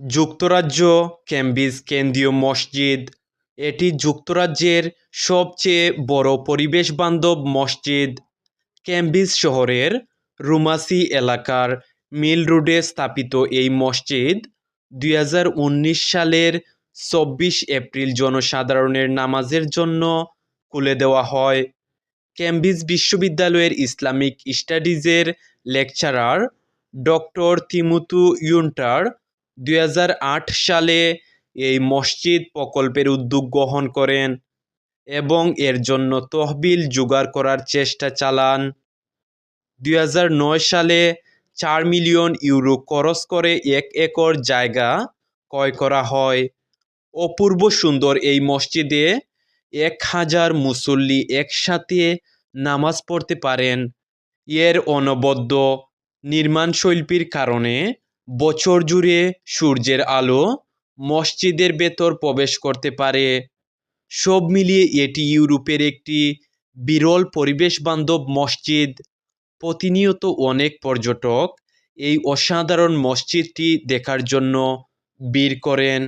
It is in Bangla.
যুক্তরাজ্য, কেমব্রিজ কেন্দ্রীয় মসজিদ। এটি যুক্তরাজ্যের সবচেয়ে বড় পরিবেশবান্ধব মসজিদ। কেমব্রিজ শহরের রুমাসি এলাকার মিল রোডে স্থাপিত এই মসজিদ দুই হাজার উনিশ সালের চব্বিশ এপ্রিল জনসাধারণের নামাজের জন্য খুলে দেওয়া হয়। কেমব্রিজ বিশ্ববিদ্যালয়ের ইসলামিক স্টাডিজের লেকচারার ডক্টর তিমুতু ইউন্টার দুই হাজার আট সালে এই মসজিদ প্রকল্পের উদ্যোগ গ্রহণ করেন এবং এর জন্য তহবিল জোগাড় করার চেষ্টা চালান। দু হাজার নয় সালে চার মিলিয়ন ইউরো খরচ করে এক একর জায়গা ক্রয় করা হয়। অপূর্ব সুন্দর এই মসজিদে এক হাজার মুসল্লি একসাথে নামাজ পড়তে পারেন। এর অনবদ্য নির্মাণশৈল্পীর কারণে বছর জুড়ে সূর্যের আলো মসজিদের ভেতর প্রবেশ করতে পারে। সব মিলিয়ে এটি ইউরোপের একটি বিরল পরিবেশ বান্ধব মসজিদ। প্রতিনিয়ত অনেক পর্যটক এই অসাধারণ মসজিদটি দেখার জন্য ভিড় করেন।